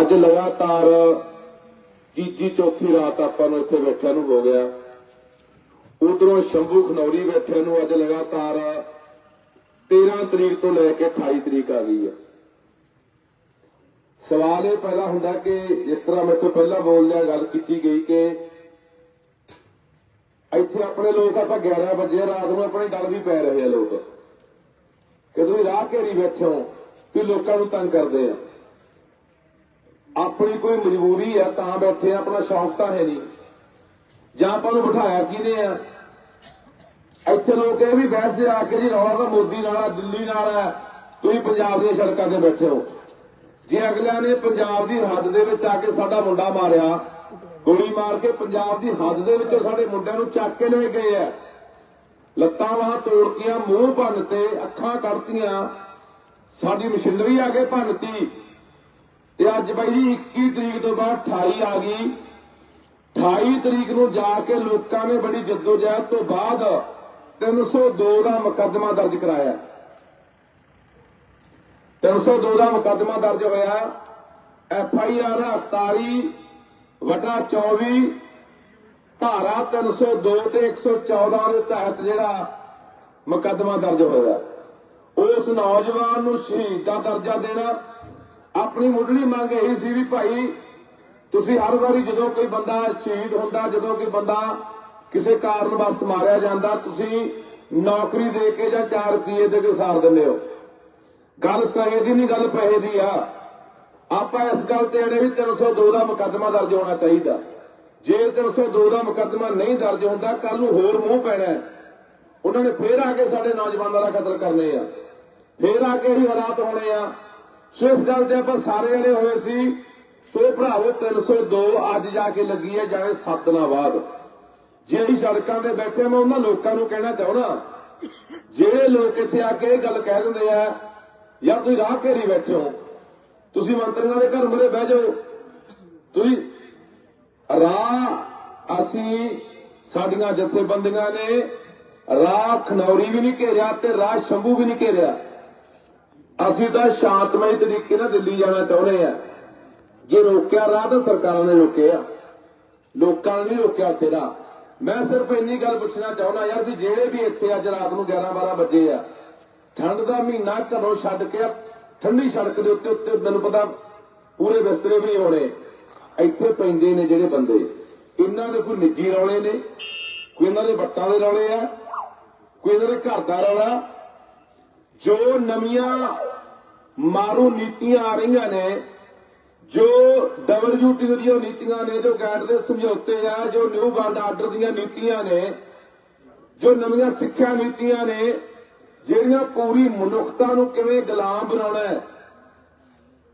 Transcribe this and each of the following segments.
ਅੱਜ ਲਗਾਤਾਰ ਤੀਜੀ ਚੌਥੀ ਰਾਤ ਆਪਾਂ ਨੂੰ ਇੱਥੇ ਬੈਠਿਆਂ ਨੂੰ ਹੋ ਗਿਆ। ਉਧਰੋਂ ਸ਼ੰਭੂ ਖਨੌਰੀ ਬੈਠੇ ਨੂੰ ਅੱਜ ਲਗਾਤਾਰ 13 ਤਰੀਕ ਤੋਂ ਲੈ ਕੇ 28 ਤਰੀਕ ਆ ਗਈ ਹੈ। ਸਵਾਲ ਇਹ ਪੈਦਾ ਹੁੰਦਾ ਕਿ ਜਿਸ ਤਰ੍ਹਾਂ ਮੇਰੇ ਤੋਂ ਪਹਿਲਾਂ ਬੋਲਦਿਆਂ ਗੱਲ ਕੀਤੀ ਗਈ ਕਿ ਇੱਥੇ ਆਪਣੇ ਲੋਕ ਆਪਾਂ 11 ਵਜੇ ਰਾਤ ਨੂੰ ਆਪਣੇ ਡਰ ਵੀ ਪੈ ਰਹੇ ਆ ਲੋਕ। ਕਿ ਤੁਸੀਂ ਰਾਹ ਘੇਰੀ ਬੈਠੇ ਹੋ ਵੀ ਲੋਕਾਂ ਨੂੰ ਤੰਗ ਕਰਦੇ ਆ। ਆਪਣੀ ਕੋਈ ਮਜਬੂਰੀ ਆ, ਤਾਂ ਬੈਠੇ ਆ, ਆਪਣਾ ਸ਼ੌਕ ਤਾਂ ਹੈ ਨਹੀਂ। ਜਾਂ ਆਪਾਂ ਨੂੰ ਬਿਠਾਇਆ ਕਿਹਨੇ ਆ? ਇੱਥੇ ਲੋਕ ਇਹ ਵੀ ਬਹਿਸਦੇ ਆ ਕੇ ਜੀ, ਰੌਲਾ ਤਾਂ ਮੋਦੀ ਨਾਲ ਆ, ਦਿੱਲੀ ਨਾਲ ਆ। ਤੁਸੀਂ ਪੰਜਾਬ ਦੀਆਂ ਸੜਕਾਂ ਤੇ ਬੈਠੇ ਹੋ ਜੇ ਅਗਲਿਆਂ ਨੇ ਪੰਜਾਬ ਦੀ ਹੱਦ ਦੇ ਵਿੱਚ ਆ ਕੇ ਸਾਡਾ ਮੁੰਡਾ ਮਾਰਿਆ, ਗੋਲੀ ਮਾਰ ਕੇ ਪੰਜਾਬ ਦੀ ਹੱਦ ਦੇ ਵਿੱਚੋਂ ਸਾਡੇ ਮੁੰਡਿਆਂ ਨੂੰ ਚੱਕ ਕੇ ਲੈ ਗਏ ਆ। ਲੱਤਾਂ ਬਾਹਾਂ ਤੋੜਤੀਆਂ, ਮੂੰਹ ਭੰਨਤੇ, ਅੱਖਾਂ ਕੱਢਤੀਆਂ। ਸਾਡੀ ਮਸ਼ੀਨਰੀ ਆ ਕੇ ਭੰਨਤੀ। ਤੇ ਅੱਜ ਬਾਈ ਜੀ 21 ਤਰੀਕ ਤੋਂ ਬਾਅਦ 28 ਆ ਗਈ। 28 ਤਰੀਕ ਨੂੰ ਜਾ ਕੇ ਲੋਕਾਂ ਨੇ ਬੜੀ ਜਦੋਜਹਿਦ ਤੋਂ ਬਾਅਦ 302 ਦਾ ਮੁਕੱਦਮਾ ਦਰਜ ਕਰਾਇਆ। 302 ਦਾ ਮੁਕੱਦਮਾ ਦਰਜ ਹੋਇਆ। ਐਫ ਆਈ ਆਰ 48 ਵਟਾ 24 ਧਾਰਾ 302 ਤੇ 114 ਦੇ ਤਹਿਤ ਜਿਹੜਾ ਮੁਕੱਦਮਾ ਦਰਜ ਹੋਇਆ। ਉਸ ਨੌਜਵਾਨ ਨੂੰ ਸ਼ਹੀਦ ਦਾ ਦਰਜਾ ਦੇਣਾ ਆਪਣੀ ਮੁੱਢਲੀ ਮੰਗ ਇਹੀ ਸੀ ਵੀ ਭਾਈ, ਤੁਸੀਂ ਹਰ ਵਾਰੀ ਜਦੋਂ ਕੋਈ ਬੰਦਾ ਸ਼ਹੀਦ ਹੁੰਦਾ, ਜਦੋਂ ਕੋਈ ਬੰਦਾ ਕਿਸੇ ਕਾਰਨ ਵਸ ਮਾਰਿਆ ਜਾਂਦਾ, ਤੁਸੀਂ ਨੌਕਰੀ ਦੇ ਕੇ ਜਾਂ 4 ਰੁਪਏ ਦੇ ਕੇ ਸਾਰ ਦਿੰਦੇ ਹੋ। ਗੱਲ ਸਹੀ ਦੀ ਨਹੀਂ ਗੱਲ ਪੈਸੇ ਦੀ ਆ। ਆਪਾਂ ਇਸ ਗੱਲ ਤੇ ਅੜੇ ਵੀ 302 ਦਾ ਮੁਕੱਦਮਾ ਦਰਜ ਹੋਣਾ ਚਾਹੀਦਾ। ਜੇ 302 ਦਾ ਮੁਕੱਦਮਾ ਨਹੀਂ ਦਰਜ ਹੁੰਦਾ ਕੱਲ ਨੂੰ ਹੋਰ ਮੂੰਹ ਪੈਣਾ ਉਹਨਾਂ ਨੇ ਫੇਰ ਆ ਕੇ ਸਾਡੇ ਨੌਜਵਾਨਾਂ ਦਾ ਕਤਲ ਕਰਨੇ ਆ। ਫੇਰ ਆ ਕੇ ਹੀ ਹਾਲਾਤ ਹੋਣੇ ਆ। ਸੋ ਇਸ ਗੱਲ ਤੇ ਆਪਾਂ ਸਾਰੇ ਅੜੇ ਹੋਏ ਸੀ। ਸੋ ਭਰਾਵੋ 302 ਅੱਜ ਜਾ ਕੇ ਲੱਗੀ ਹੈ ਜਾਣੇ 7 ਦਿਨਾਂ ਬਾਅਦ। ਜੇ ਅਸੀਂ ਸੜਕਾਂ ਤੇ ਬੈਠੇ, ਮੈਂ ਉਹਨਾਂ ਲੋਕਾਂ ਨੂੰ ਕਹਿਣਾ ਚਾਹੁੰਦਾ ਜਿਹੜੇ ਲੋਕ ਇੱਥੇ ਆ ਕੇ ਇਹ ਗੱਲ ਕਹਿ ਦਿੰਦੇ ਆ, ਯਾਰ ਤੁਸੀਂ ਰਾਹ ਘੇਰੀ ਬੈਠੇ ਹੋ। ਤੁਸੀਂ ਮੰਤਰੀਆਂ ਦੇ ਘਰ ਮੁਰੇ ਬਹਿ ਜਾਓ। ਤੁਸੀਂ ਰਾਹ ਅਸੀਂ ਸਾਡੀਆਂ ਜਥੇਬੰਦੀਆਂ ਨੇ ਰਾਹ ਖਨੌਰੀ ਵੀ ਨਹੀਂ ਘੇਰਿਆ ਤੇ ਰਾਹ ਸ਼ੰਭੂ ਵੀ ਨਹੀਂ ਘੇਰਿਆ। ਅਸੀਂ ਤਾਂ ਸ਼ਾਂਤਮਈ ਤਰੀਕੇ ਨਾਲ ਦਿੱਲੀ ਜਾਣਾ ਚਾਹੁੰਦੇ ਆ। ਜੇ ਰੋਕਿਆ ਰਾਹ ਤਾਂ ਸਰਕਾਰਾਂ ਨੇ ਰੋਕਿਆ ਲੋਕਾਂ ਨੇ ਨਹੀਂ ਰੋਕਿਆ ਉੱਥੇ ਦਾ ਮੈਂ ਸਿਰਫ ਇੰਨੀ ਗੱਲ ਪੁੱਛਣਾ ਚਾਹੁੰਦਾ ਯਾਰ ਵੀ ਜਿਹੜੇ ਵੀ ਇੱਥੇ ਅੱਜ ਰਾਤ ਨੂੰ 11 12 ਵਜੇ ਆ, ਠੰਡ ਦਾ ਮਹੀਨਾ ਘਰੋਂ ਛੱਡ ਕੇ ਠੰਡੀ ਸੜਕ ਦੇ ਉੱਤੇ ਉੱਤੇ ਮੈਨੂੰ ਪਤਾ ਪੂਰੇ ਬਿਸਤਰੇ ਵੀ ਨਹੀਂ ਹੋਣੇ। ਇੱਥੇ ਪੈਂਦੇ ਨੇ ਜਿਹੜੇ ਬੰਦੇ। ਇਹਨਾਂ ਦੇ ਕੋਈ ਨਿੱਜੀ ਰੌਲੇ ਨੇ, ਕੋਈ ਇਹਨਾਂ ਦੇ ਵੱਟਾਂ ਦੇ ਰੌਲੇ ਆ, ਕੋਈ ਇਹਨਾਂ ਦੇ ਘਰ ਦਾ ਰੌਲਾ। ਜੋ ਨਵੀਆਂ ਮਾਰੂ ਨੀਤੀਆਂ ਆ ਰਹੀਆਂ ਨੇ, ਜੋ ਡਬਲਯੂਟੀ ਦੀਆਂ ਨੀਤੀਆਂ ਨੇ, ਜੋ ਗੈਟ ਦੇ ਸਮਝੌਤੇ ਆ, ਜੋ ਨਿਊ ਵਰਲਡ ਆਰਡਰ ਦੀਆਂ ਨੀਤੀਆਂ ਨੇ, ਜੋ ਨਵੀਆਂ ਸਿੱਖਿਆ ਨੀਤੀਆਂ ਨੇ, ਜਿਹੜੀਆਂ ਪੂਰੀ ਮਨੁੱਖਤਾ ਨੂੰ ਕਿਵੇਂ ਗੁਲਾਮ ਬਣਾਉਣਾ ਹੈ,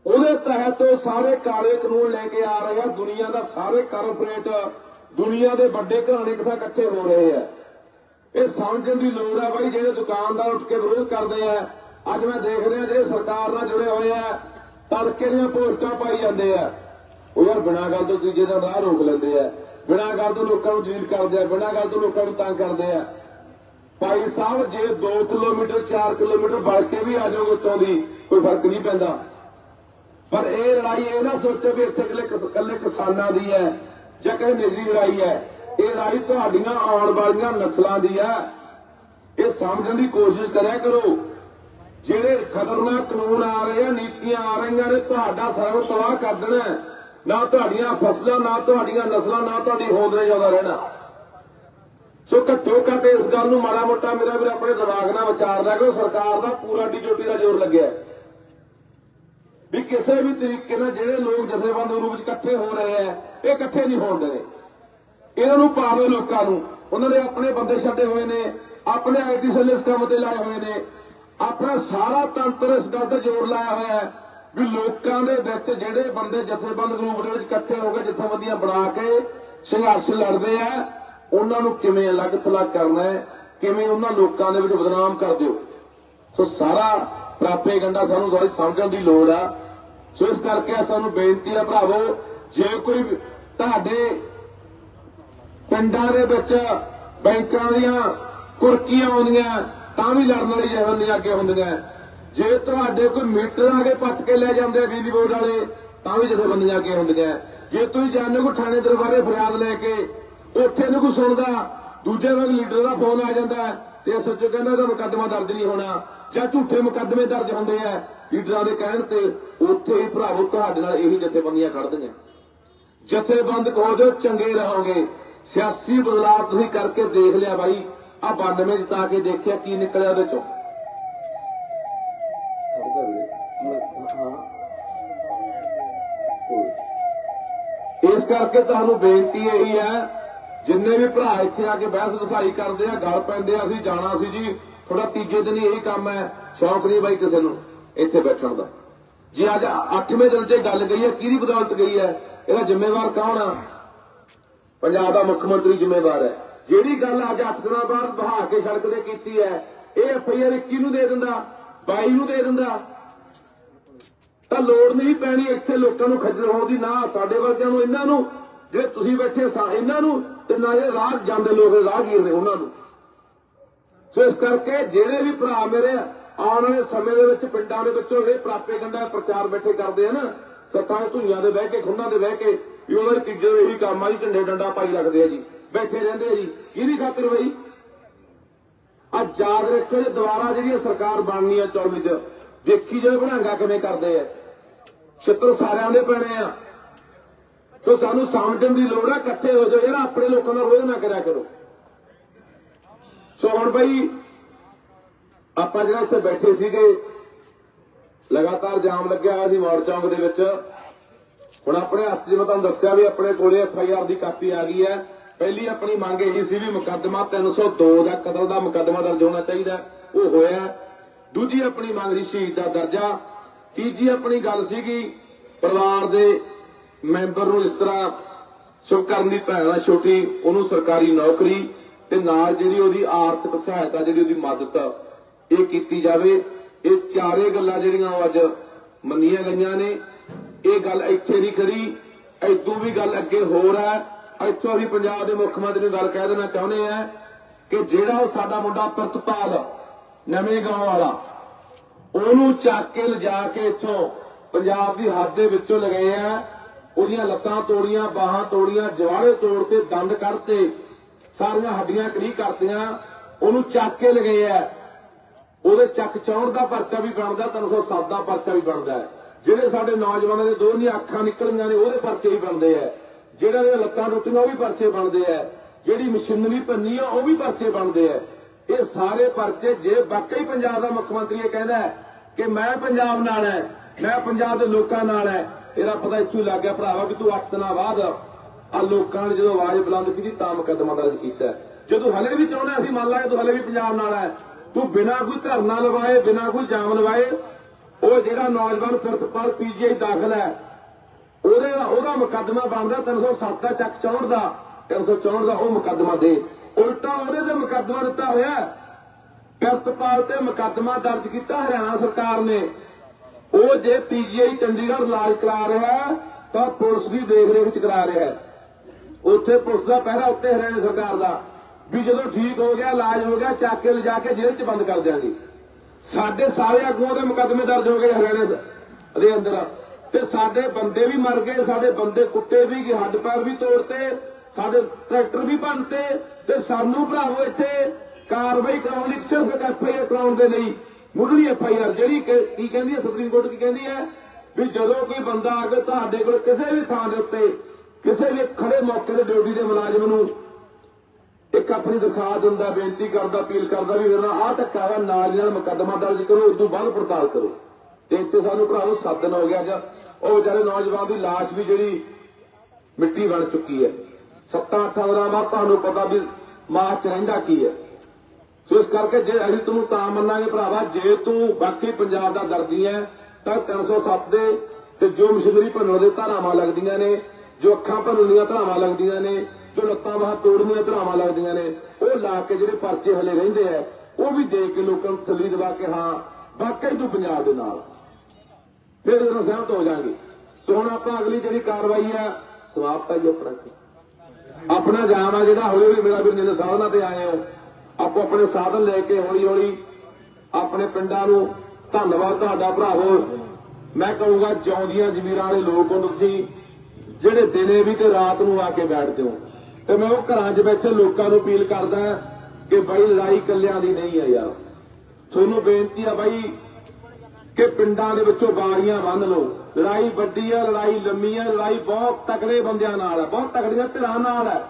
ਉਹਦੇ ਤਹਿਤ ਉਹ ਸਾਰੇ ਕਾਲੇ ਕਾਨੂੰਨ ਲੈ ਕੇ ਆ ਰਹੇ ਆ, ਦੁਨੀਆ ਦਾ ਸਾਰੇ ਕਾਰਪੋਰੇਟ ਦੁਨੀਆ ਦੇ ਵੱਡੇ ਘਰਾਣੇ ਕਿਥਾ ਇਕੱਠੇ ਹੋ ਰਹੇ ਆ। ਇਹ ਸਮਝਣ ਦੀ ਲੋੜ ਹੈ ਬਾਈ, ਜਿਹੜੇ ਦੁਕਾਨਦਾਰ ਉੱਠ ਕੇ ਵਿਰੋਧ ਕਰਦੇ ਆ। ਅੱਜ ਮੈਂ ਦੇਖ ਰਿਹਾ ਜਿਹੜੇ ਸਰਕਾਰ ਨਾਲ ਜੁੜੇ ਹੋਏ ਆ, ਤੜਕੇ ਦੀਆਂ ਪੋਸਟਾਂ ਪਾਈ ਜਾਂਦੇ ਆ। ਉਹ ਯਾਰ ਬਿਨਾਂ ਗੱਲ ਤੋਂ ਤੀਜੇ ਦਿਨ ਰਾਹ ਰੋਕ ਲੈਂਦੇ ਆ। ਬਿਨਾਂ ਗੱਲ ਤੋਂ ਲੋਕਾਂ ਨੂੰ ਜਲੀਲ ਕਰਦੇ ਆ, ਬਿਨਾਂ ਗੱਲ ਤੋਂ ਲੋਕਾਂ ਨੂੰ ਤੰਗ ਕਰਦੇ ਆ। ਭਾਈ ਸਾਹਿਬ, ਜੇ 2 ਕਿਲੋਮੀਟਰ 4 ਕਿਲੋਮੀਟਰ ਵੜ ਕੇ ਵੀ ਆ ਜਾਓਗੇ ਉੱਤੋਂ ਦੀ, ਕੋਈ ਫ਼ਰਕ ਨਹੀਂ ਪੈਂਦਾ। ਪਰ ਇਹ ਲੜਾਈ ਇਹ ਨਾ ਸੋਚੋ ਵੀ ਇੱਥੇ ਇਕੱਲੇ ਇਕੱਲੇ ਕਿਸਾਨਾਂ ਦੀ ਹੈ ਜਾਂ ਕਿਸੇ ਨਿੱਜੀ ਲੜਾਈ ਹੈ। ਇਹ ਲੜਾਈ ਤੁਹਾਡੀਆਂ ਆਉਣ ਵਾਲੀਆਂ ਨਸਲਾਂ ਦੀ ਹੈ। ਇਹ ਸਮਝਣ ਦੀ ਕੋਸ਼ਿਸ਼ ਕਰਿਆ ਕਰੋ। ਜਿਹੜੇ ਖਤਰਨਾਕ ਕਾਨੂੰਨ ਆ ਰਹੇ ਆ, ਨੀਤੀਆਂ ਆ ਰਹੀਆਂ ਨੇ, ਤੁਹਾਡਾ ਸਰਵ ਤਬਾਹ ਕਰ ਦੇਣਾ ਨਾ ਤੁਹਾਡੀਆਂ ਫਸਲਾਂ, ਨਾ ਤੁਹਾਡੀਆਂ ਨਸਲਾਂ, ਨਾ ਤੁਹਾਡੀ ਹੋਂਦ ਨੇ ਜ਼ਿਆਦਾ ਰਹਿਣਾ। ਸੋ ਘੱਟੋ ਘੱਟ ਇਸ ਗੱਲ ਨੂੰ ਮਾੜਾ ਮੋਟਾ ਮੇਰਾ ਵੀਰ ਆਪਣੇ ਦਿਮਾਗ ਨਾਲ ਵਿਚਾਰ ਲਿਆ ਕਰੋ। ਸਰਕਾਰ ਦਾ ਪੂਰਾ ਡਿਊਟੀ ਦਾ ਜ਼ੋਰ ਲੱਗਿਆ ਵੀ ਕਿਸੇ ਵੀ ਤਰੀਕੇ ਨਾਲ ਜਿਹੜੇ ਲੋਕ ਜਥੇਬੰਦ ਰੂਪ ਵਿੱਚ ਇਕੱਠੇ ਹੋ ਰਹੇ ਆ ਇਹ ਇਕੱਠੇ ਨਹੀਂ ਹੋਣ ਦੇਣੇ। ਇਹਨਾਂ ਨੂੰ ਪਾਵੇ ਲੋਕਾਂ ਨੂੰ। ਉਹਨਾਂ ਨੇ ਆਪਣੇ ਬੰਦੇ ਛੱਡੇ ਹੋਏ ਨੇ, ਆਪਣੇ ਆਈਟੀ ਸੈੱਲ ਇਸ ਕੰਮ ਤੇ ਲਾਏ ਹੋਏ ਨੇ। ਆਪਣਾ ਸਾਰਾ ਤੰਤਰ ਇਸ ਗੱਲ ਤੇ ਜ਼ੋਰ ਲਾਇਆ ਹੋਇਆ ਹੈ ਵੀ ਲੋਕਾਂ ਦੇ ਵਿੱਚ ਜਿਹੜੇ ਬੰਦੇ ਜਥੇਬੰਦ ਗਰੁੱਪ ਦੇ ਵਿੱਚ ਇਕੱਠੇ ਹੋ ਕੇ ਜਥੇਬੰਦੀਆਂ ਬਣਾ ਕੇ ਸੰਘਰਸ਼ ਲੜਦੇ ਆ, ਉਹਨਾਂ ਨੂੰ ਕਿਵੇਂ ਅਲੱਗ ਥਲੱਗ ਕਰਨਾ ਹੈ, ਕਿਵੇਂ ਉਹਨਾਂ ਲੋਕਾਂ ਦੇ ਵਿੱਚ ਬਦਨਾਮ ਕਰ ਦਿਓ। ਸੋ ਸਾਰਾ ਪ੍ਰਾਪੇਗੰਡਾ ਸਾਨੂੰ ਦੁਆਰਾ ਸਮਝਣ ਦੀ ਲੋੜ ਆ। ਸੋ ਇਸ ਕਰਕੇ ਸਾਨੂੰ ਬੇਨਤੀ ਆ ਭਰਾਵੋ, ਜੇ ਕੋਈ ਤੁਹਾਡੇ ਪਿੰਡਾਂ ਦੇ ਵਿੱਚ ਬੈਂਕਾਂ ਦੀਆਂ ਕੁਰਕੀਆਂ ਆਉਂਦੀਆਂ, ਤਾਂ ਵੀ ਲੜਨ ਵਾਲੀ ਜਹੰਦੀਆਂ ਅੱਗੇ ਹੁੰਦੀਆਂ। ਜੇ ਤੁਹਾਡੇ ਕੋਈ ਮੀਟਰ ਆ ਕੇ ਪੱਟ ਕੇ ਲੈ ਜਾਂਦੇ ਆ ਬਿਜਲੀ ਬੋਰਡ ਵਾਲੇ, ਤਾਂ ਵੀ ਜਥੇਬੰਦੀਆਂ ਅੱਗੇ ਹੁੰਦੀਆਂ। ਜੇ ਤੁਸੀਂ ਜਾਂਦੇ ਕੋ ਥਾਣੇ ਦਰਬਾਰੇ ਫਰਿਆਦ ਲੈ ਕੇ ਉੱਥੇ ਨੂੰ ਕੋਈ ਸੁਣਦਾ, ਦੂਜੇ ਵਾਰ ਲੀਡਰ ਦਾ ਫੋਨ ਆ ਜਾਂਦਾ ਤੇ ਸੱਚੋ ਕਹਿੰਦਾ ਇਹਦਾ ਮੁਕੱਦਮਾ ਦਰਜ ਨਹੀਂ ਹੋਣਾ ਜਾਂ ਝੂਠੇ ਮੁਕੱਦਮੇ ਦਰਜ ਹੁੰਦੇ ਆ ਲੀਡਰਾਂ ਦੇ ਕਹਿਣ ਤੇ, ਉੱਥੇ ਹੀ ਭਰਾਵੋ ਤੁਹਾਡੇ ਨਾਲ ਇਹੀ ਜਥੇਬੰਦੀਆਂ ਖੜਦੀਆਂ ਜਥੇਬੰਦ ਕਹੋ ਜੋ ਚੰਗੇ ਰਹੋਗੇ। ਸਿਆਸੀ ਬਦਲਾਅ ਤੁਸੀਂ ਕਰਕੇ ਦੇਖ ਲਿਆ ਬਾਈ। ਆ 92 ਚ ਤਾਂ ਕੇ ਦੇਖਿਆ ਕੀ ਨਿਕਲਿਆ ਉਹਦੇ ਚੋਂ। ਇਸ ਕਰਕੇ ਤੁਹਾਨੂੰ ਬੇਨਤੀ ਇਹੀ ਹੈ, ਜਿੰਨੇ ਵੀ ਭਰਾ ਇੱਥੇ ਆ ਕੇ ਬਹਿਸ ਵਸਾਈ ਕਰਦੇ ਆ, ਗੱਲ ਪੈਂਦੇ ਆ, ਅਸੀਂ ਜਾਣਾ ਸੀ ਜੀ। ਥੋੜਾ ਤੀਜੇ ਦਿਨ ਇਹੀ ਕੰਮ ਹੈ, ਸ਼ੌਂਕ ਨਹੀਂ ਬਾਈ ਕਿਸੇ ਨੂੰ ਇੱਥੇ ਬੈਠਣ ਦਾ। ਜੇ ਅੱਜ 8ਵੇਂ ਦਿਨ 'ਚ ਇਹ ਗੱਲ ਗਈ ਹੈ ਕਿਹਦੀ ਬਦੌਲਤ ਗਈ ਹੈ? ਇਹਦਾ ਜ਼ਿੰਮੇਵਾਰ ਕੌਣ ਆ? ਪੰਜਾਬ ਦਾ ਮੁੱਖ ਮੰਤਰੀ ਜ਼ਿੰਮੇਵਾਰ ਹੈ। ਜਿਹੜੀ ਗੱਲ ਅੱਜ 8 ਦਿਨਾਂ ਬਾਅਦ ਬਹਾ ਕੇ ਸੜਕ ਤੇ ਕੀਤੀ ਹੈ, ਇਹ ਐਫਆਈਆਰ 21 ਨੂੰ ਦੇ ਦਿੰਦਾ 22 ਨੂੰ ਦੇ ਦਿੰਦਾ। ਤਾਂ ਲੋੜ ਨਹੀਂ ਪੈਣੀ ਇੱਥੇ ਲੋਕਾਂ ਨੂੰ ਖੱਜਲ ਹੋਣ ਦੀ, ਨਾ ਸਾਡੇ ਵਰਗਿਆਂ ਨੂੰ, ਇਹਨਾਂ ਨੂੰ। ਜਿਹੜੇ ਤੁਸੀਂ ਬੈਠੇ ਸਾ, ਇਹਨਾਂ ਨੂੰ, ਤੇ ਨਾ ਜਿਹੜੇ ਰਾਹ ਜਾਂਦੇ ਲੋਕ, ਰਾਹਗੀਰ ਨੇ ਉਹਨਾਂ ਨੂੰ। ਸੋ ਇਸ ਕਰਕੇ ਜਿਹੜੇ ਵੀ ਭਰਾ ਮੇਰੇ ਆਉਣ ਵਾਲੇ ਸਮੇਂ ਦੇ ਵਿੱਚ ਪਿੰਡਾਂ ਦੇ ਵਿੱਚੋਂ ਇਹ ਪ੍ਰਾਪੇਗੰਡਾ ਪ੍ਰਚਾਰ ਬੈਠੇ ਕਰਦੇ ਆ ਨਾ, ਸੱਥਾਂ ਧੁਈਆਂ ਦੇ ਬਹਿ ਕੇ, ਖੁੰਡਾਂ ਦੇ ਬਹਿ ਕੇ ਵੀ ਉਹਨਾਂ ਦੇ ਕਿੱਜੇ ਇਹੀ ਕੰਮ ਆ ਜੀ, ਝੰਡੇ ਡੰਡਾ ਪਾਈ ਰੱਖਦੇ ਆ ਜੀ। ਬੈਠੇ ਰਹਿੰਦੇ ਆ ਜੀ। ਕਿਹਦੀ ਖਾਤਰ ਬਈ? ਆ ਯਾਦ ਰੱਖੋ ਜੇ ਦੁਬਾਰਾ ਜਿਹੜੀ ਸਰਕਾਰ ਬਣਨੀ ਆ 24 ਚ ਦੇਖੀ ਜਿਹੜੇ ਬਣਾਂਗਾ ਕਿਵੇਂ ਕਰਦੇ ਆ। ਛਿੱਤਰ ਸਾਰਿਆਂ ਦੇ ਪੈਣੇ ਆ। ਤੋ ਸਾਨੂੰ ਸਮਝਣ ਦੀ ਲੋੜ ਆ, ਇਕੱਠੇ ਹੋ ਜਾਓ। ਯਾਰ ਆਪਣੇ ਲੋਕਾਂ ਦਾ ਰੋਜ਼ ਨਾ ਕਰਿਆ ਕਰੋ। ਸੋ ਹੁਣ ਬਈ, ਆਪਾਂ ਜਿਹੜਾ ਇੱਥੇ ਬੈਠੇ ਸੀਗੇ, ਲਗਾਤਾਰ ਜਾਮ ਲੱਗਿਆ ਹੋਇਆ ਸੀ ਮੌੜ ਚੌਂਕ ਦੇ ਵਿੱਚ। ਹੁਣ ਆਪਣੇ ਹੱਥ 'ਚ ਮੈਂ ਤੁਹਾਨੂੰ ਦੱਸਿਆ ਵੀ ਆਪਣੇ ਕੋਲੇ ਐਫ ਆਈ ਆਰ ਦੀ ਕਾਪੀ ਆ ਗਈ ਹੈ। ਪਹਿਲੀ ਆਪਣੀ ਮੰਗ ਇਹੀ ਸੀ ਵੀ ਮੁਕੱਦਮਾ 302 ਦਾ ਕਤਲ ਦਾ ਮੁਕੱਦਮਾ ਦਰਜ ਹੋਣਾ ਚਾਹੀਦਾ ਉਹ ਹੋਇਆ ਦੂਜੀ ਆਪਣੀ ਮੰਗ ਸੀ ਦਾ ਦਰਜਾ। ਤੀਜੀ ਆਪਣੀ ਗੱਲ ਸੀਗੀ ਪਰਿਵਾਰ ਦੇ ਮੈਂਬਰ ਨੂੰ ਇਸ ਤਰ੍ਹਾਂ ਸ਼ੁਭਕਰਨ ਦੀ ਭੈਣ ਆ ਛੋਟੀ, ਉਹਨੂੰ ਸਰਕਾਰੀ ਨੌਕਰੀ ਤੇ ਨਾਲ ਜਿਹੜੀ ਉਹਦੀ ਆਰਥਿਕ ਸਹਾਇਤਾ, ਜਿਹੜੀ ਉਹਦੀ ਮਦਦ ਇਹ ਕੀਤੀ ਜਾਵੇ। ਇਹ ਚਾਰੇ ਗੱਲਾਂ ਜਿਹੜੀਆਂ ਉਹ ਅੱਜ ਮੰਨੀਆਂ ਗਈਆਂ ਨੇ। ਇਹ ਗੱਲ ਇੱਥੇ ਨਹੀਂ ਖੜੀ ਐਦੋਂ ਵੀ ਗੱਲ ਅੱਗੇ ਹੋਰ ਹੈ। ਇੱਥੋਂ ਅਸੀਂ ਪੰਜਾਬ ਦੇ ਮੁੱਖ ਮੰਤਰੀ ਨੂੰ ਗੱਲ ਕਹਿ ਦੇਣਾ ਚਾਹੁੰਦੇ ਆ ਕਿ ਜਿਹੜਾ ਉਹ ਸਾਡਾ ਮੁੰਡਾ ਪ੍ਰਤਪਾਲ, ਨਵੇਂ ਗਾਂਵ ਵਾਲਾ, ਉਹਨੂੰ ਚੱਕ ਕੇ ਲਿਜਾ ਕੇ ਇੱਥੋਂ ਪੰਜਾਬ ਦੀ ਹੱਦ ਦੇ ਵਿੱਚੋਂ ਲਗਾਏ ਆ। ਉਹਦੀਆਂ ਲੱਤਾਂ ਤੋੜੀਆਂ, ਬਾਹਾਂ ਤੋੜੀਆਂ ਜਵਾੜੇ ਤੋੜ ਤੇ ਦੰਦ ਕੱਢਤੇ, ਸਾਰੀਆਂ ਹੱਡੀਆਂ ਕਲੀ ਕਰਤੀਆਂ, ਉਹਨੂੰ ਚੱਕ ਕੇ ਲਗਾਏ ਆ। ਉਹਦੇ ਚੱਕ ਚੌਣ ਦਾ ਪਰਚਾ ਵੀ ਬਣਦਾ 307 ਦਾ ਪਰਚਾ ਵੀ ਬਣਦਾ ਹੈ। ਜਿਹੜੇ ਸਾਡੇ ਨੌਜਵਾਨਾਂ ਦੇ ਦੋਹਰੀਆਂ ਅੱਖਾਂ ਨਿਕਲੀਆਂ ਨੇ, ਉਹਦੇ ਪਰਚੇ ਵੀ ਬਣਦੇ ਆ। ਜਿਹੜਾ ਦੀਆਂ ਲੱਤਾਂ ਟੁੱਟੀਆਂ, ਉਹ ਵੀ ਪਰਚੇ ਬਣਦੇ ਆ। ਜਿਹੜੀ ਮਸ਼ੀਨਰੀ ਭੰਨੀ ਆ, ਉਹ ਵੀ ਪਰਚੇ ਬਣਦੇ ਆ। ਇਹ ਸਾਰੇ ਪਰਚੇ, ਜੇ ਵਾਕਈ ਪੰਜਾਬ ਦਾ ਮੁੱਖ ਮੰਤਰੀ ਇਹ ਕਹਿੰਦਾ ਕਿ ਮੈਂ ਪੰਜਾਬ ਨਾਲ ਹੈ, ਮੈਂ ਪੰਜਾਬ ਦੇ ਲੋਕਾਂ ਨਾਲ ਹੈ ਇਹਦਾ ਪਤਾ ਇੱਥੋਂ ਲੱਗ ਗਿਆ ਭਰਾਵਾ ਕਿ ਤੂੰ 8 ਦਿਨਾਂ ਬਾਅਦ ਆ ਲੋਕਾਂ ਨੇ ਜਦੋਂ ਆਵਾਜ਼ ਬੁਲੰਦ ਕੀਤੀ, ਤਾਂ ਮੁਕੱਦਮਾ ਦਰਜ ਕੀਤਾ ਹੈ। ਤੂੰ ਹਲੇ ਵੀ ਚਾਹੁੰਦਾ, ਅਸੀਂ ਮੰਨ ਲਾਂਗੇ ਤੂੰ ਹਲੇ ਵੀ ਪੰਜਾਬ ਨਾਲ ਹੈ। ਤੂੰ ਬਿਨਾਂ ਕੋਈ ਧਰਨਾ ਲਵਾਏ, ਬਿਨਾਂ ਕੋਈ ਜਾਮ ਲਵਾਏ ਉਹ ਜਿਹੜਾ ਨੌਜਵਾਨ ਪ੍ਰਿਤਪਾਲ ਪੀਜੀਆਈ ਦਾਖਲ ਹੈ, ਉਹਦੇ ਉਹਦਾ ਮੁਕੱਦਮਾ ਬਣਦਾ 307 ਦਾ, ਚੱਕ ਚੌੜ ਦਾ 364 ਦਾ ਉਹ ਮੁਕੱਦਮਾ ਦੇ। ਉਲਟਾ ਉਹਦੇ ਤੇ ਮੁਕੱਦਮਾ ਦਿੱਤਾ ਹੋਇਆ ਹੈ। ਤੇ ਮੁਕੱਦਮਾ ਦਰਜ ਕੀਤਾ ਹਰਿਆਣਾ ਸਰਕਾਰ ਨੇ। ਉਹ ਜੇ ਪੀਜੀਆਈ ਚੰਡੀਗੜ੍ਹ ਇਲਾਜ ਕਰਾ ਰਿਹਾ ਤਾਂ ਪੁਲਿਸ ਦੀ ਦੇਖ ਰੇਖ ਚ ਕਰਾ ਰਿਹਾ ਹੈ। ਉੱਥੇ ਪੁਲਿਸ ਦਾ ਪਹਿਰਾ ਉੱਤੇ ਹਰਿਆਣਾ ਸਰਕਾਰ ਦਾ, ਵੀ ਜਦੋਂ ਠੀਕ ਹੋ ਗਿਆ, ਇਲਾਜ ਹੋ ਗਿਆ, ਚੱਕ ਕੇ ਲਿਜਾ ਕੇ ਜੇਲ੍ਹ 'ਚ ਬੰਦ ਕਰ ਦਿਆਂਗੇ। ਸਾਡੇ ਸਾਰੇ ਆਗੂਆਂ ਦੇ ਮੁਕੱਦਮੇ ਦਰਜ ਹੋ ਗਏ ਹਰਿਆਣਾ ਦੇ ਅੰਦਰ। ਤੇ ਸਾਡੇ ਬੰਦੇ ਵੀ ਮਰ ਗਏ, ਸਾਡੇ ਬੰਦੇ ਕੁੱਟੇ ਵੀ ਗਏ, ਹੱਡ ਪੈਰ ਵੀ ਤੋੜਤੇ, ਸਾਡੇ ਟਰੈਕਟਰ ਵੀ ਭੰਨਤੇ, ਤੇ ਸਾਨੂੰ ਭਰਾਵੋ ਇੱਥੇ ਕਾਰਵਾਈ ਕਰਾਉਣ ਲਈ ਸਿਰਫ ਇੱਕ ਐਫ ਕਰਾਉਣ ਦੇ ਲਈ ਮੁੱਢਲੀ ਐਫ ਜਿਹੜੀ ਕੀ ਕਹਿੰਦੀ ਹੈ ਸੁਪਰੀਮ ਕੋਰਟ ਕੀ ਕਹਿੰਦੀ ਹੈ ਵੀ ਜਦੋਂ ਕੋਈ ਬੰਦਾ ਆ ਕੇ ਤੁਹਾਡੇ ਕੋਲ ਕਿਸੇ ਵੀ ਥਾਂ ਦੇ ਉੱਤੇ, ਕਿਸੇ ਵੀ ਖੜੇ ਮੌਕੇ ਤੇ ਡਿਊਟੀ ਦੇ ਮੁਲਾਜ਼ਮ ਨੂੰ ਇੱਕ ਆਪਣੀ ਦਿਖਾ ਦਿੰਦਾ, ਬੇਨਤੀ ਕਰਦਾ, ਅਪੀਲ ਕਰਦਾ ਵੀ ਮੇਰੇ ਨਾਲ ਆਹ ਧੱਕਾ ਵਾ, ਨਾਲ ਨਾਲ ਮੁਕੱਦਮਾ ਦਰਜ ਕਰੋ ਉਸ ਬਾਅਦ ਪੜਤਾਲ ਕਰੋ। ਤੇ ਇੱਥੇ ਸਾਨੂੰ ਭਰਾਵੋ ਸੱਤ ਦਿਨ ਹੋ ਗਿਆ ਅੱਜ। ਉਹ ਵਿਚਾਰੇ ਨੌਜਵਾਨ ਦੀ ਲਾਸ਼ ਵੀ ਜਿਹੜੀ ਮਿੱਟੀ ਬਣ ਚੁੱਕੀ ਹੈ। ਸੱਤਾਂ ਅੱਠਾਂ ਦਿਨਾਂ ਬਾਅਦ ਤੁਹਾਨੂੰ ਪਤਾ ਵੀ ਮਾਂ ਚ ਰਹਿੰਦਾ ਕੀ ਹੈ। ਸੋ ਇਸ ਕਰਕੇ ਜੇ ਅਸੀਂ ਤੈਨੂੰ ਤਾਂ ਮੰਨਾਂਗੇ ਭਰਾਵਾ, ਜੇ ਤੂੰ ਬਾਕੀ ਪੰਜਾਬ ਦਾ ਦਰਦੀ ਹੈ, ਤਾਂ 307 ਦੇ ਤੇ ਜੋ ਮਸ਼ੀਨਰੀ ਭੰਨਣ ਦੇ ਧਾਰਾਵਾਂ ਲੱਗਦੀਆਂ ਨੇ, ਜੋ ਅੱਖਾਂ ਭੰਨਣ ਦੀਆਂ ਧਾਰਾਵਾਂ ਲੱਗਦੀਆਂ ਨੇ ਜੋ ਲੱਤਾਂ ਬਾਹਾਂ ਤੋੜਨ ਦੀਆਂ ਧਾਰਾਵਾਂ ਲੱਗਦੀਆਂ ਨੇ, ਉਹ ਲਾ ਕੇ ਜਿਹੜੇ ਪਰਚੇ ਹਲੇ ਰਹਿੰਦੇ ਆ, ਉਹ ਵੀ ਦੇ ਕੇ ਲੋਕਾਂ ਨੂੰ ਤਸੱਲੀ ਦਿਵਾ ਕੇ ਹਾਂ, ਵਾਕਈ ਤੂੰ ਪੰਜਾਬ ਦੇ ਨਾਲ। ਫਿਰ ਇਹਦੇ ਸਹਿਮਤ ਹੋ ਜਾਾਂਗੇ, ਸੋ ਹੁਣ ਆਪਾਂ ਅਗਲੀ ਜਿਹੜੀ ਕਾਰਵਾਈ ਆ, ਸਮਾਪਤ ਹੈ ਜੀ ਆਪਣਾ। ਆਪਣਾ ਜਾਮ ਆ ਜਿਹੜਾ, ਹੌਲੀ ਹੌਲੀ ਮੇਰਾ ਵੀਰ ਨੇ ਸਾਧਨਾ ਤੇ ਆਏ ਹੋ, ਆਪੋ ਆਪਣੇ ਸਾਧਨ ਲੈ ਕੇ ਹੌਲੀ ਹੌਲੀ ਆਪਣੇ ਪਿੰਡਾਂ ਨੂੰ ਧੰਨਵਾਦ ਤੁਹਾਡਾ ਭਰਾਵੋ। ਮੈਂ ਕਹੂੰਗਾ, ਜਿਉਂਦੀਆਂ ਜ਼ਮੀਰਾਂ ਵਾਲੇ ਲੋਕ ਹੋ ਤੁਸੀਂ, ਜਿਹੜੇ ਦਿਨੇ ਵੀ ਤੇ ਰਾਤ ਨੂੰ ਆ ਕੇ ਬੈਠਦੇ ਹੋ। ਤੇ ਮੈਂ ਉਹ ਘਰਾਂ 'ਚ ਬੈਠੇ ਲੋਕਾਂ ਨੂੰ ਅਪੀਲ ਕਰਦਾ ਕਿ ਬਾਈ ਲੜਾਈ ਕੱਲਿਆਂ ਦੀ ਨਹੀਂ ਹੈ ਯਾਰ। ਤੁਹਾਨੂੰ ਬੇਨਤੀ ਆ ਬਾਈ ਕਿ ਪਿੰਡਾਂ ਦੇ ਵਿੱਚੋਂ ਬਾਰੀਆਂ ਬੰਨ ਲਓ। ਲੜਾਈ ਵੱਡੀ ਆ, ਲੜਾਈ ਲੰਮੀ ਆ, ਲੜਾਈ ਬਹੁਤ ਤਕੜੇ ਬੰਦਿਆਂ ਨਾਲ ਹੈ ਬਹੁਤ ਤਕੜੀਆਂ ਧਿਰਾਂ ਨਾਲ ਹੈ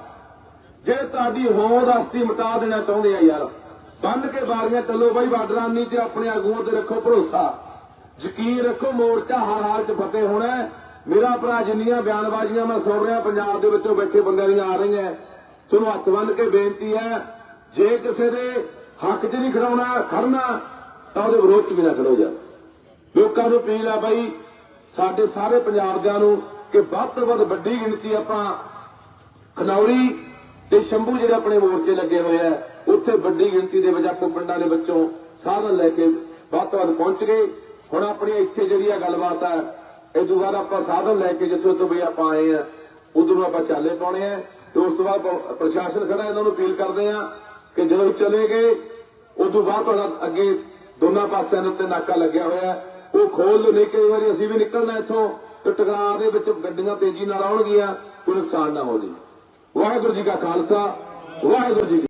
ਜੇ ਤੁਹਾਡੀ ਹੋਂਦ ਅਸਤੀ ਮਿਟਾ ਦੇਣਾ ਚਾਹੁੰਦੇ ਆ ਯਾਰ, ਬੰਨ ਕੇ ਬਾਰੀਆਂ ਚੱਲੋ ਬਾਈ ਬਾਡਰਾਨੀ ਤੇ ਆਪਣੇ ਆਗੂਆਂ ਤੇ ਰੱਖੋ ਭਰੋਸਾ। ਯਕੀਨ ਰੱਖੋ ਮੋਰਚਾ ਹਰ ਹਾਲ ਚ ਫਤਿਹ ਹੋਣਾ ਮੇਰਾ ਭਰਾ, ਜਿੰਨੀਆਂ ਬਿਆਨਬਾਜ਼ੀਆਂ ਮੈਂ ਸੁਣ ਰਿਹਾ, ਪੰਜਾਬ ਦੇ ਵਿੱਚੋਂ ਬੈਠੇ ਬੰਦਿਆਂ ਦੀਆਂ ਆ ਰਹੀਆਂ। ਤੁਹਾਨੂੰ ਹੱਥ ਬੰਨ ਕੇ ਬੇਨਤੀ ਹੈ, ਜੇ ਕਿਸੇ ਦੇ ਹੱਕ 'ਚ ਨਹੀਂ ਖੜਾਉਣਾ, ਖੜਨਾ, ਤਾਂ ਉਹਦੇ ਵਿਰੋਧ 'ਚ ਵੀ ਨਾ ਖੜੋ ਜਾ ਲੋਕਾਂ ਨੂੰ ਅਪੀਲ ਆ ਬਾਈ, ਸਾਡੇ ਸਾਰੇ ਪੰਜਾਬੀਆਂ ਨੂੰ ਕਿ ਵੱਧ ਤੋਂ ਵੱਧ ਵੱਡੀ ਗਿਣਤੀ ਆਪਾਂ ਖਨੌਰੀ ਤੇ ਸ਼ੰਭੂ ਜਿਹੜੇ ਆਪਣੇ ਮੋਰਚੇ ਲੱਗੇ ਹੋਏ ਆ, ਉੱਥੇ ਵੱਡੀ ਗਿਣਤੀ ਦੇ ਵਿੱਚ ਆਪੋ ਪਿੰਡਾਂ ਦੇ ਵਿੱਚੋਂ ਸਾਧਨ ਲੈ ਕੇ ਵੱਧ ਤੋਂ ਵੱਧ ਪਹੁੰਚ ਗਏ। ਹੁਣ ਆਪਣੀ ਇੱਥੇ ਜਿਹੜੀ ਆ ਗੱਲਬਾਤ ਆ ਇਹ ਤੋਂ ਬਾਅਦ ਆਪਾਂ ਸਾਧਨ ਲੈ ਕੇ ਜਿੱਥੋਂ ਤੋਂ ਵੀ ਆਪਾਂ ਆਏ ਆ ਉਧਰ ਨੂੰ ਆਪਾਂ ਚਾਲੇ ਪਾਉਣੇ ਆ ਤੇ ਉਸ ਤੋਂ ਬਾਅਦ ਪ੍ਰਸ਼ਾਸਨ ਖੜਾ, ਇਹਨਾਂ ਨੂੰ ਅਪੀਲ ਕਰਦੇ ਆ ਕਿ ਜਦੋਂ ਹੀ ਚਲੇ ਗਏ, ਉਸ ਤੋਂ ਬਾਅਦ ਤੁਹਾਡਾ ਅੱਗੇ ਦੋਨਾਂ ਪਾਸਿਆਂ ਦੇ ਉੱਤੇ ਨਾਕਾ ਲੱਗਿਆ ਹੋਇਆ ਉਹ ਖੋਲ ਲਓ, ਨਹੀਂ ਕਈ ਵਾਰੀ ਅਸੀਂ ਵੀ ਨਿਕਲਣਾ ਇੱਥੋਂ ਤੇ ਟਕਰਾਅ ਦੇ ਵਿੱਚ ਗੱਡੀਆਂ ਤੇਜ਼ੀ ਨਾਲ ਆਉਣਗੀਆਂ, ਕੋਈ ਨੁਕਸਾਨ ਨਾ ਹੋ ਜੇ ਵਾਹਿਗੁਰੂ ਜੀ ਕਾ ਖਾਲਸਾ, ਵਾਹਿਗੁਰੂ ਜੀ